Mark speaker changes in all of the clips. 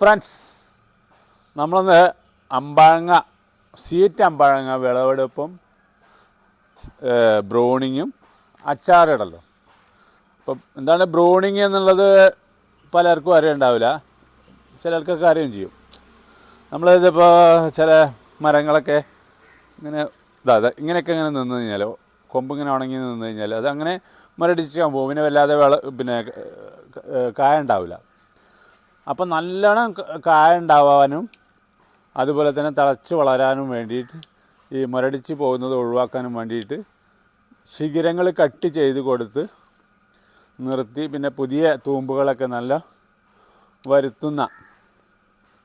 Speaker 1: Friends നമ്മളൊന്ന് അമ്പാഴങ്ങ seat അമ്പാഴങ്ങ വിളവെടുപ്പും ബ്രോണിങ്ങും അച്ചാറിടലും. അപ്പം എന്താണ് ബ്രോണിങ് എന്നുള്ളത് പലർക്കും അറിയണ്ടാവില്ല. ചിലർക്കൊക്കെ അറിയുകയും ചെയ്യും. നമ്മളിതിപ്പോൾ ചില മരങ്ങളൊക്കെ ഇങ്ങനെ ഇതാ ഇങ്ങനെയൊക്കെ ഇങ്ങനെ നിന്ന് കഴിഞ്ഞാൽ കൊമ്പ് ഇങ്ങനെ ഉണങ്ങി നിന്ന് കഴിഞ്ഞാൽ അത് അങ്ങനെ മരടിച്ചാൽ പോകും പിന്നെ വല്ലാതെ വിള പിന്നെ കായ ഉണ്ടാവില്ല. അപ്പം നല്ലോണം കായ ഉണ്ടാവാനും അതുപോലെ തന്നെ തിളച്ച് വളരാനും വേണ്ടിയിട്ട് ഈ മുരടിച്ച് പോകുന്നത് ഒഴിവാക്കാനും വേണ്ടിയിട്ട് ശിഖിരങ്ങൾ കട്ട് ചെയ്ത് കൊടുത്ത് നിർത്തി പിന്നെ പുതിയ തൂമ്പുകളൊക്കെ നല്ല വരുത്തുന്ന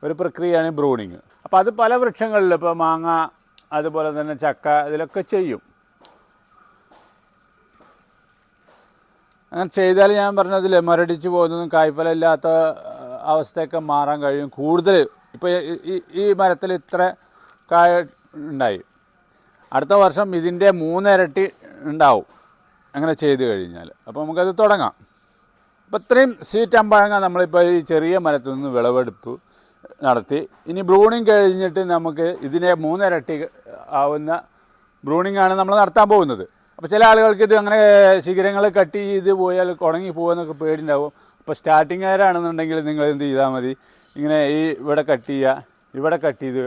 Speaker 1: ഒരു പ്രക്രിയയാണ് ബ്രൂണിങ്. അപ്പോൾ അത് പല വൃക്ഷങ്ങളിലും ഇപ്പോൾ മാങ്ങ അതുപോലെ തന്നെ ചക്ക ഇതിലൊക്കെ ചെയ്യും. അങ്ങനെ ചെയ്താൽ ഞാൻ പറഞ്ഞതില്ലേ മരടിച്ച് പോകുന്നതും കായ്ഫലമില്ലാത്ത അവസ്ഥയൊക്കെ മാറാൻ കഴിയും. കൂടുതൽ ഇപ്പോൾ ഈ ഈ മരത്തിൽ ഇത്ര കായ ഉണ്ടായി. അടുത്ത വർഷം ഇതിന്റെ മൂന്നിരട്ടി ഉണ്ടാവും അങ്ങനെ ചെയ്ത് കഴിഞ്ഞാൽ അപ്പോൾ നമുക്കത് തുടങ്ങാം. അപ്പോൾ ഇത്രയും സ്വീറ്റ് അമ്പഴങ്ങ നമ്മളിപ്പോൾ ഈ ചെറിയ മരത്തിൽ നിന്ന് വിളവെടുപ്പ് നടത്തി. ഇനി ബ്രൂണിങ് കഴിഞ്ഞിട്ട് നമുക്ക് ഇതിനെ മൂന്നിരട്ടി ആവുന്ന ബ്രൂണിംഗ് ആണ് നമ്മൾ നടത്താൻ പോകുന്നത്. അപ്പോൾ ചില ആളുകൾക്ക് ഇത് അങ്ങനെ ശിഖരങ്ങൾ കട്ട് ചെയ്ത് പോയാൽ ഉണങ്ങി പോകുമെന്നൊക്കെ പേടിണ്ടാവും സ്റ്റാർട്ടിംഗ് സ്റ്റാർട്ടിങ്ങുകാരാണെന്നുണ്ടെങ്കിൽ നിങ്ങൾ എന്ത് ചെയ്താൽ മതി? ഇങ്ങനെ ഈ ഇവിടെ കട്ട് ചെയ്യുക ഇവിടെ കട്ട് ചെയ്ത്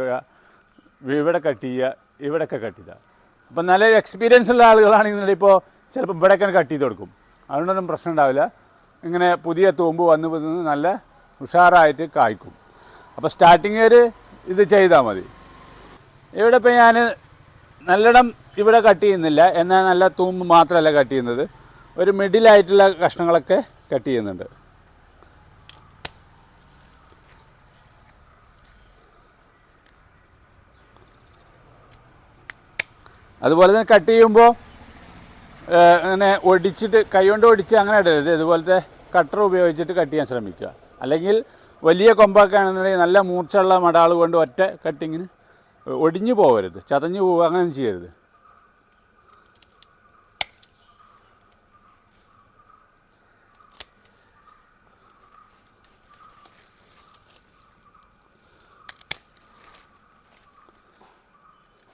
Speaker 1: ഇവിടെ കട്ട് ചെയ്യുക ഇവിടെയൊക്കെ കട്ട് ചെയ്താൽ അപ്പം നല്ല എക്സ്പീരിയൻസ് ഉള്ള ആളുകളാണെങ്കിൽ ഇപ്പോൾ ചിലപ്പോൾ ഇവിടെയൊക്കെ കട്ട് ചെയ്ത് കൊടുക്കും. അതുകൊണ്ടൊന്നും പ്രശ്നം ഉണ്ടാവില്ല. ഇങ്ങനെ പുതിയ തൂമ്പ് വന്ന് വന്ന് നല്ല ഉഷാറായിട്ട് കായ്ക്കും. അപ്പോൾ സ്റ്റാർട്ടിങ്ങുകാർ ഇത് ചെയ്താൽ മതി. ഇവിടെ ഇപ്പം ഞാൻ നല്ലിടം ഇവിടെ കട്ട് ചെയ്യുന്നില്ല. എന്നാൽ നല്ല തൂമ്പ് മാത്രമല്ല കട്ട് ചെയ്യുന്നത്. ഒരു മിഡിലായിട്ടുള്ള കഷ്ണങ്ങളൊക്കെ കട്ട് ചെയ്യുന്നുണ്ട്. അതുപോലെ തന്നെ കട്ട് ചെയ്യുമ്പോൾ അങ്ങനെ ഒടിച്ചിട്ട് കൈകൊണ്ട് ഒടിച്ച് അങ്ങനെ ഇടരുത്. ഇതുപോലത്തെ കട്ടർ ഉപയോഗിച്ചിട്ട് കട്ട് ചെയ്യാൻ ശ്രമിക്കുക. അല്ലെങ്കിൽ വലിയ കൊമ്പൊക്കെ ആണെന്നുണ്ടെങ്കിൽ നല്ല മൂർച്ചയുള്ള മടാൾ കൊണ്ട് ഒറ്റ കട്ടിങ്ങിന് ഒടിഞ്ഞു പോകരുത് ചതഞ്ഞു പോവുക അങ്ങനെ ചെയ്യരുത്.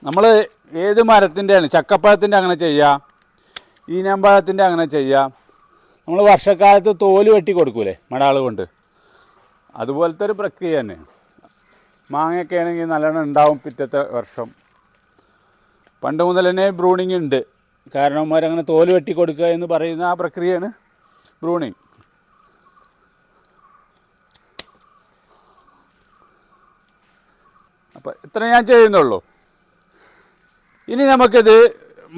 Speaker 1: നമ്മൾ ഏത് മരത്തിന്റെയാണ് ചക്കപ്പഴത്തിന്റെ അങ്ങനെ ചെയ്യാം. ഈനമ്പഴത്തിന്റെ അങ്ങനെ ചെയ്യാം. നമ്മൾ വർഷക്കാലത്ത് തോൽ വെട്ടി കൊടുക്കൂലേ മടാൾ കൊണ്ട്. അതുപോലത്തെ ഒരു പ്രക്രിയ തന്നെ. മാങ്ങയൊക്കെ ആണെങ്കിൽ നല്ലോണം ഉണ്ടാവും പിറ്റത്തെ വർഷം. പണ്ട് മുതൽ തന്നെ ബ്രൂണിങ് ഉണ്ട്. കാരണവന്മാരങ്ങനെ തോൽ വെട്ടി കൊടുക്കുക എന്ന് പറയുന്ന ആ പ്രക്രിയയാണ് ബ്രൂണിങ്. അപ്പം ഇത്ര ഞാൻ ചെയ്യുന്നുള്ളൂ. ഇനി നമുക്കിത്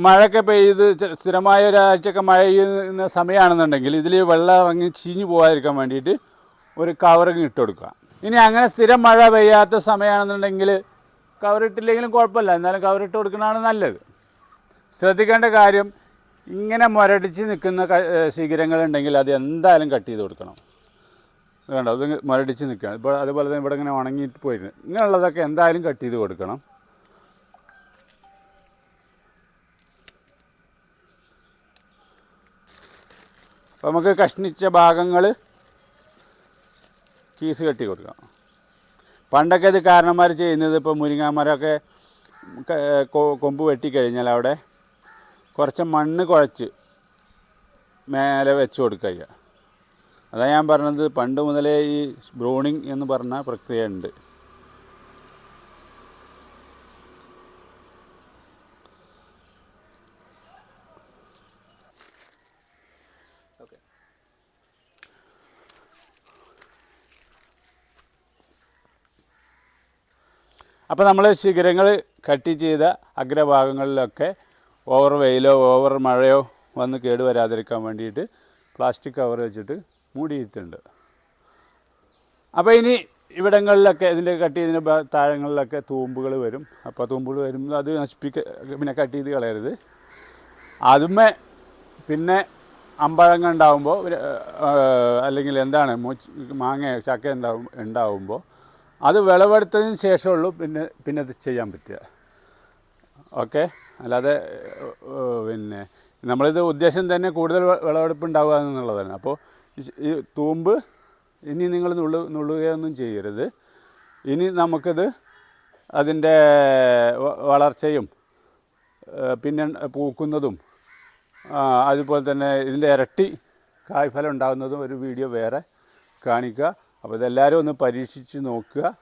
Speaker 1: മഴയൊക്കെ പെയ്ത് സ്ഥിരമായ ഒരാഴ്ചയൊക്കെ മഴ പെയ്യുന്ന സമയമാണെന്നുണ്ടെങ്കിൽ ഇതിൽ വെള്ളം ഇറങ്ങി ചീഞ്ഞു പോകാതിരിക്കാൻ വേണ്ടിയിട്ട് ഒരു കവറിങ് ഇട്ട് കൊടുക്കുക. ഇനി അങ്ങനെ സ്ഥിരം മഴ പെയ്യാത്ത സമയമാണെന്നുണ്ടെങ്കിൽ കവറിട്ടില്ലെങ്കിലും കുഴപ്പമില്ല. എന്നാലും കവറിട്ട് കൊടുക്കുന്നതാണ് നല്ലത്. ശ്രദ്ധിക്കേണ്ട കാര്യം ഇങ്ങനെ മുരടിച്ച് നിൽക്കുന്ന ശിഖരങ്ങളുണ്ടെങ്കിൽ അത് എന്തായാലും കട്ട് ചെയ്ത് കൊടുക്കണം. വേണ്ട അത് മുരടിച്ച് നിൽക്കണം ഇപ്പോൾ അതുപോലെ തന്നെ ഇവിടെ ഇങ്ങനെ ഉണങ്ങിയിട്ട് പോയിരുന്നു ഇങ്ങനെയുള്ളതൊക്കെ എന്തായാലും കട്ട് ചെയ്ത് കൊടുക്കണം. അപ്പോൾ നമുക്ക് കഷ്ണിച്ച ഭാഗങ്ങൾ കീസ് കെട്ടി കൊടുക്കാം. പണ്ടൊക്കെ ഇത് കാരണന്മാർ ചെയ്യുന്നത് ഇപ്പോൾ മുരിങ്ങാമരമൊക്കെ കൊമ്പ് വെട്ടിക്കഴിഞ്ഞാൽ അവിടെ കുറച്ച് മണ്ണ് കുഴച്ച് മേലെ വെച്ച് കൊടുക്കുക അതാണ് അതാ ഞാൻ പറഞ്ഞത് പണ്ട് മുതലേ ഈ ബ്രൂണിങ് എന്ന് പറഞ്ഞ പ്രക്രിയ ഉണ്ട്. അപ്പോൾ നമ്മൾ ശിഖരങ്ങൾ കട്ട് ചെയ്ത അഗ്രഭാഗങ്ങളിലൊക്കെ ഓവർ വെയിലോ ഓവർ മഴയോ വന്ന് കേടുവരാതിരിക്കാൻ വേണ്ടിയിട്ട് പ്ലാസ്റ്റിക് കവർ വെച്ചിട്ട് മൂടിയിട്ടുണ്ട്. അപ്പോൾ ഇനി ഇവിടങ്ങളിലൊക്കെ ഇതിന്റെ കട്ട് ചെയ്തതിന്റെ താഴങ്ങളിലൊക്കെ തൂമ്പുകൾ വരും. അപ്പോൾ തൂമ്പുകൾ വരുമ്പോൾ അത് നശിപ്പിക്ക പിന്നെ കട്ട് ചെയ്ത് കളയരുത്. അതുമേ പിന്നെ അമ്പഴങ്ങ ഉണ്ടാവുമ്പോൾ അല്ലെങ്കിൽ എന്താണ് മാങ്ങ ചക്ക ഉണ്ടാവും ഉണ്ടാവുമ്പോൾ അത് വിളവെടുത്തതിന് ശേഷമുള്ളൂ പിന്നെ പിന്നെ അത് ചെയ്യാൻ പറ്റുക. ഓക്കെ? അല്ലാതെ പിന്നെ നമ്മളിത് ഉദ്ദേശം തന്നെ കൂടുതൽ വിളവെടുപ്പ് ഉണ്ടാവുക എന്നുള്ളതാണ് അപ്പോൾ ഈ തൂമ്പ് ഇനി നിങ്ങൾ നുള്ളു നുള്ളുകയൊന്നും ചെയ്യരുത്. ഇനി നമുക്കിത് അതിന്റെ വളർച്ചയും പിന്നെ പൂക്കുന്നതും അതുപോലെ തന്നെ ഇതിന്റെ ഇരട്ടി കായ്ഫലം ഉണ്ടാകുന്നതും ഒരു വീഡിയോ വേറെ കാണിക്കുക. അപ്പോൾ ഇതെല്ലാവരും ഒന്ന് പരീക്ഷിച്ച് നോക്കുക.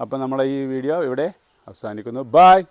Speaker 1: അപ്പോൾ നമ്മളെ ഈ വീഡിയോ ഇവിടെ അവസാനിക്കുന്നു. ബായ്